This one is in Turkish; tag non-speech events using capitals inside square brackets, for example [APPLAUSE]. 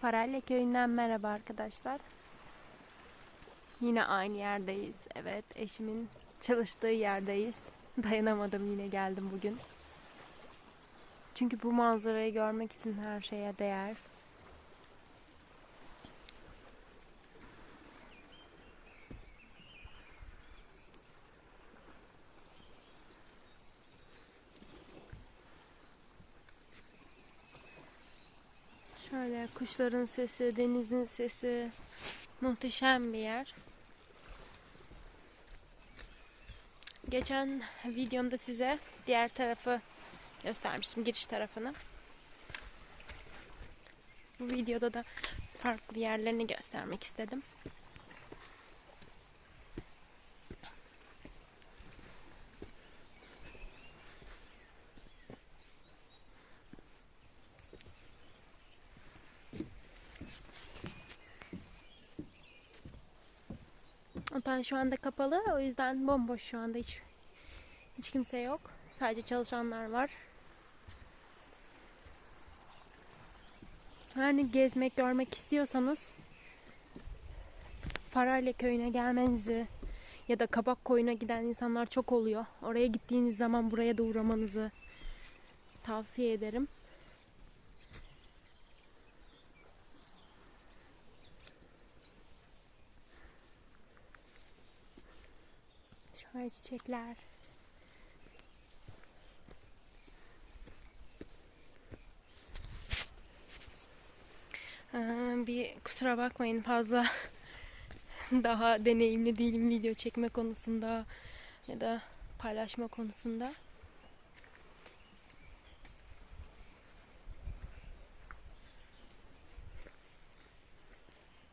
Faralya köyünden merhaba arkadaşlar. Yine aynı yerdeyiz. Evet, eşimin çalıştığı yerdeyiz. [LAUGHS] Dayanamadım yine geldim bugün. Çünkü bu manzarayı görmek için her şeye değer. Kuşların sesi, denizin sesi muhteşem bir yer. Geçen videomda size diğer tarafı göstermiştim, giriş tarafını. Bu videoda da farklı yerlerini göstermek istedim. Otel şu anda kapalı. O yüzden bomboş şu anda hiç hiç kimse yok. Sadece çalışanlar var. Yani gezmek, görmek istiyorsanız Faralya köyüne gelmenizi ya da Kabak koyuna giden insanlar çok oluyor. Oraya gittiğiniz zaman buraya da uğramanızı tavsiye ederim. Şöyle çiçekler. Ee, bir kusura bakmayın fazla [LAUGHS] daha deneyimli değilim video çekme konusunda ya da paylaşma konusunda.